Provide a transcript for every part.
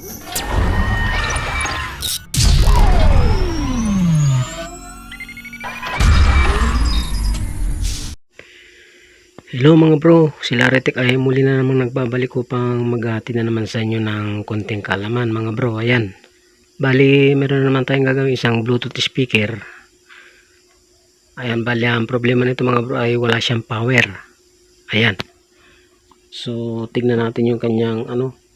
Hello mga bro, si Laretek ay muli na namang nagbabalik upang maghati na naman sa inyo ng konting kalaman mga bro. Ayan. Bali, meron na naman tayong gagawin isang Bluetooth speaker. Ayan, bali ang problema nito mga bro ay wala siyang power. Ayan. So, tignan natin yung kanyang ano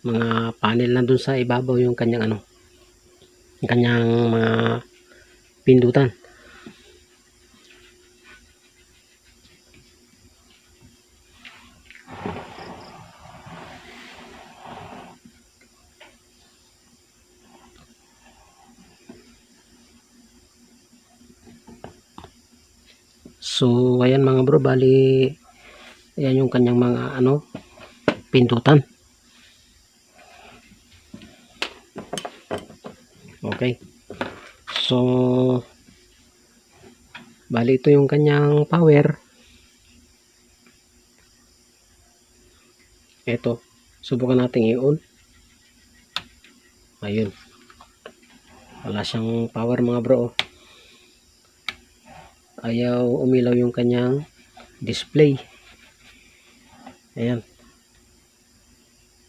mga panel na dun sa ibabaw yung kanyang ano yung kanyang mga pindutan. So, ayan mga bro, bali ayan yung kanyang mga ano pindutan. Okay. So, bali ito yung kanyang power. Ito, subukan nating i-on. Ayun. Wala siyang power mga bro. ayaw umilaw yung kanyang display ayan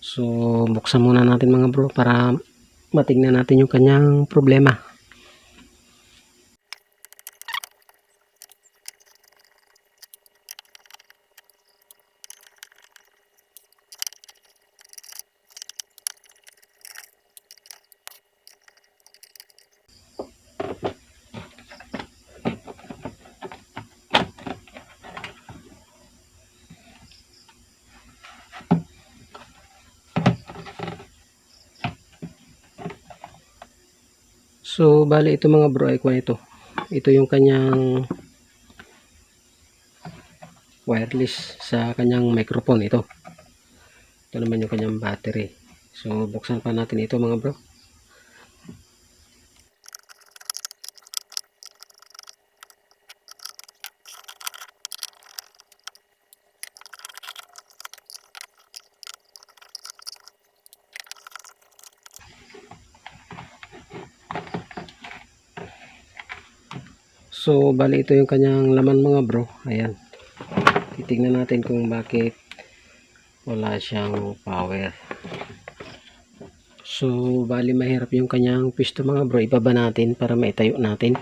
so buksan muna natin mga bro para matignan natin yung kanyang problema so bali ito mga bro ay kuha ito ito yung kanyang wireless sa kanyang microphone ito. Ito naman yung kanyang battery. So buksan pa natin ito mga bro So, bali ito yung kanyang laman mga bro. Ayan. Titignan natin kung bakit wala siyang power. So, bali mahirap yung kanyang pisto mga bro. Ibaba natin para maitayo natin.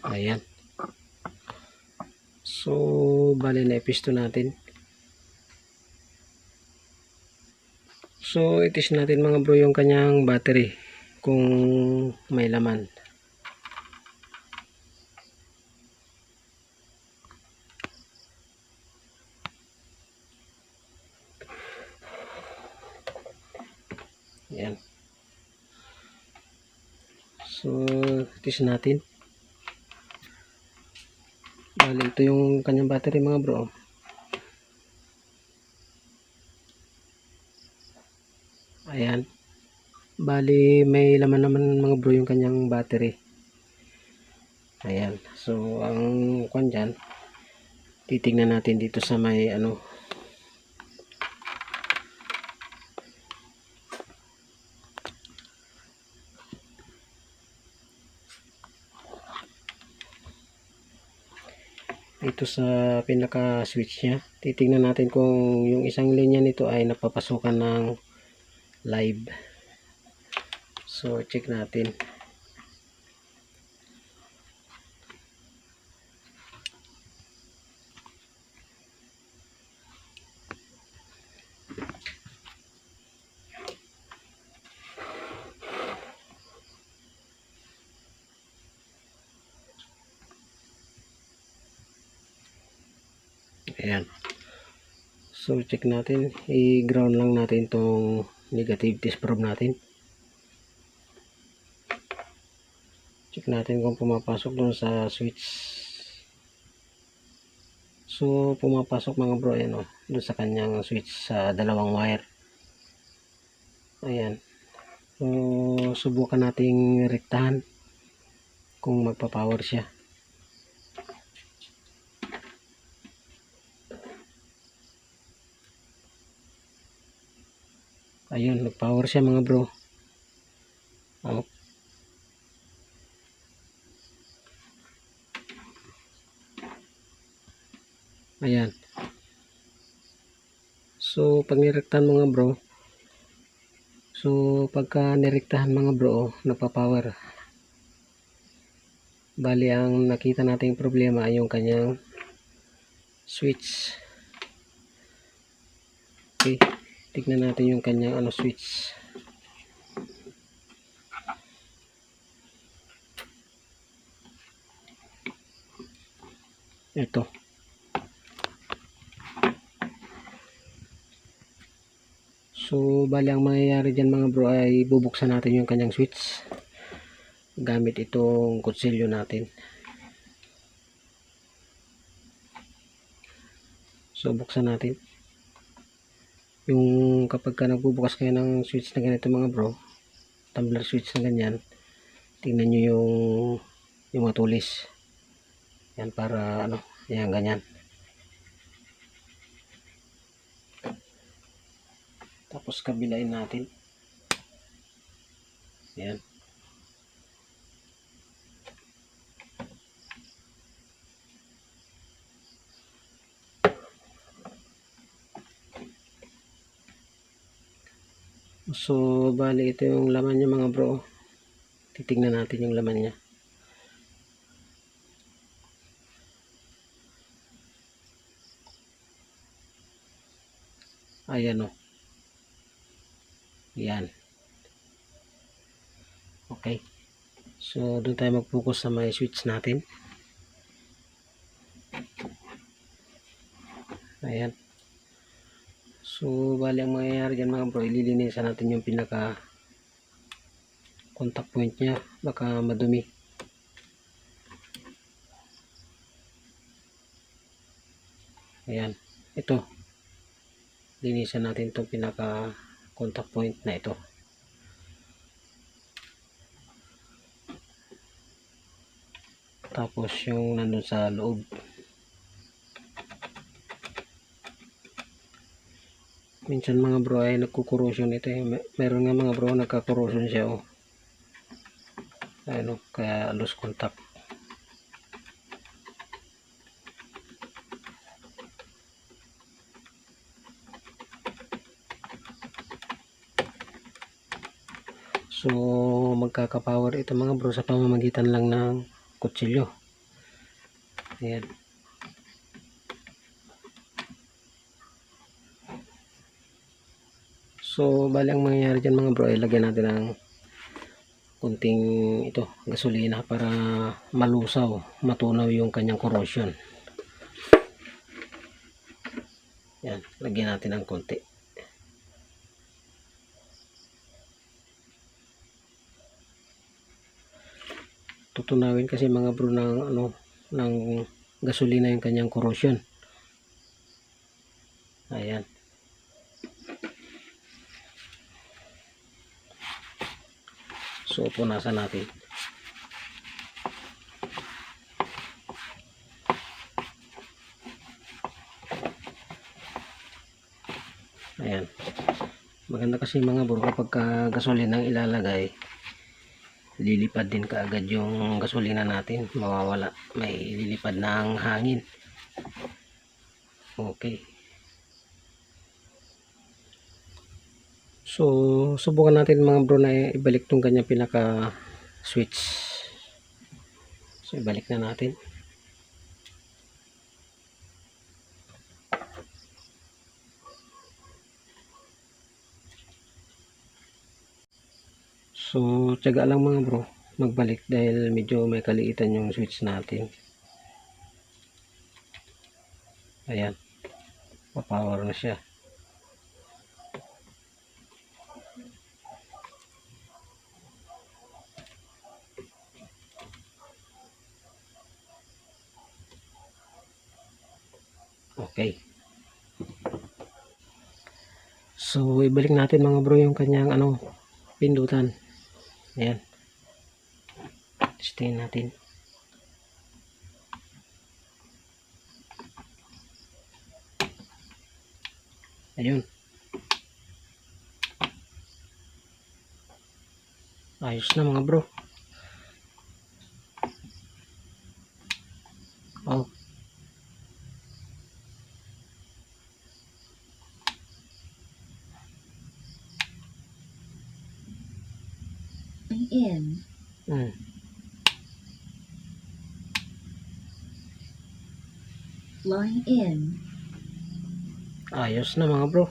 Ayan. So, bali na ipisto natin. So, itis natin mga bro yung kanyang battery kung may laman. Ayan. So, itis natin. Bali, ito yung kanyang battery mga bro. Ayan. Bali, may laman naman mga bro yung kanyang battery. Ayan. So, ang kwan dyan, titignan natin dito sa may ano, dito sa pinaka switch niya. Titingnan natin kung yung isang linya nito ay napapasukan ng live. So check natin ayan. So check natin. I-ground lang natin tong negative test probe natin. Check natin kung pumapasok dun sa switch. So pumapasok mga bro ayan o. Dun sa kanyang switch sa dalawang wire. Ayan. So, subukan nating rektahan kung magpa-power siya. Ayun, nag-power siya mga bro. Oh. Ayan. So, pag nirektahan mga bro, so, pagka nirektahan mga bro, oh, nagpa-power. Bali, ang nakita nating problema ay yung kanyang switch. Okay, tignan natin yung kanyang ano switch. Ito. So, bali ang mangyayari dyan mga bro ay bubuksan natin yung kanyang switch gamit itong kutsilyo natin. So, buksan natin. Yung kapag ka nagbubukas kayo ng switch na ganito mga bro, tumbler switch na ganyan, tingnan nyo yung yung mga tulis. Yan para ano, yan ganyan. Tapos kabilain natin. Yan. So, bali ito yung laman niya mga bro. Titignan natin yung laman niya. Ayan o. Yan. Okay. So, doon tayo mag-focus sa may switch natin. Ayan. So, bali ang mangyayari dyan mga bro, ililinisan natin yung pinaka contact point niya. Baka madumi. Ayan. Ito. Linisan natin itong pinaka contact point na ito. Tapos yung nandun sa loob. Minsan mga bro ay nagkukorrosion ito eh. Mer- Meron nga mga bro nagka-corrosion siya oh. Ano, kaya loose contact. So, magkaka-power ito mga bro sa pamamagitan lang ng kutsilyo. Ayan. So, bali ang mangyayari dyan mga bro ay natin ng kunting ito, gasolina para malusaw, matunaw yung kanyang corrosion. Yan, lagyan natin ng konti. tutunawin kasi mga bro ng ano ng gasolina yung kanyang corrosion ayan so punasan natin. Ayan. Maganda kasi mga bro kapag ka gasolina ang ilalagay lilipad din kaagad yung gasolina natin. Mawawala. May lilipad na ang hangin. Okay so subukan natin mga bro na ibalik tong kanyang pinaka switch so ibalik na natin So, tiyaga lang mga bro, magbalik dahil medyo may kaliitan yung switch natin. Ayan. Pa-power na siya. Okay. So, ibalik natin mga bro yung kanyang ano, pindutan. Ayan. Testingin natin. Ayun. Ayos na mga bro. Oh, in, mm. line in, Ayos na mga bro.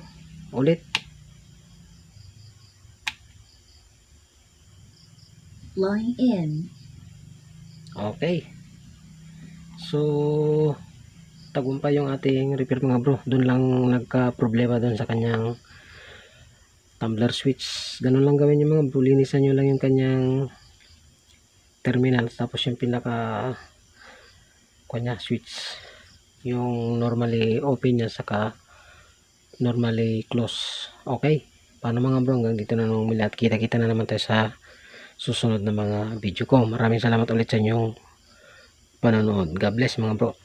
Ulit. line in, Okay. So, tagumpay yung ating repair mga bro. Doon lang nagka-problema doon sa kanyang tumbler switch. Ganun lang gawin yung mga bro. Linisan nyo lang yung kanyang terminal. Tapos yung pinaka kanya switch. Yung normally open niya saka normally close. Okay. Paano mga bro? Hanggang dito na nung muli at kita-kita na naman tayo sa susunod na mga video ko. Maraming salamat ulit sa inyong panonood. God bless mga bro.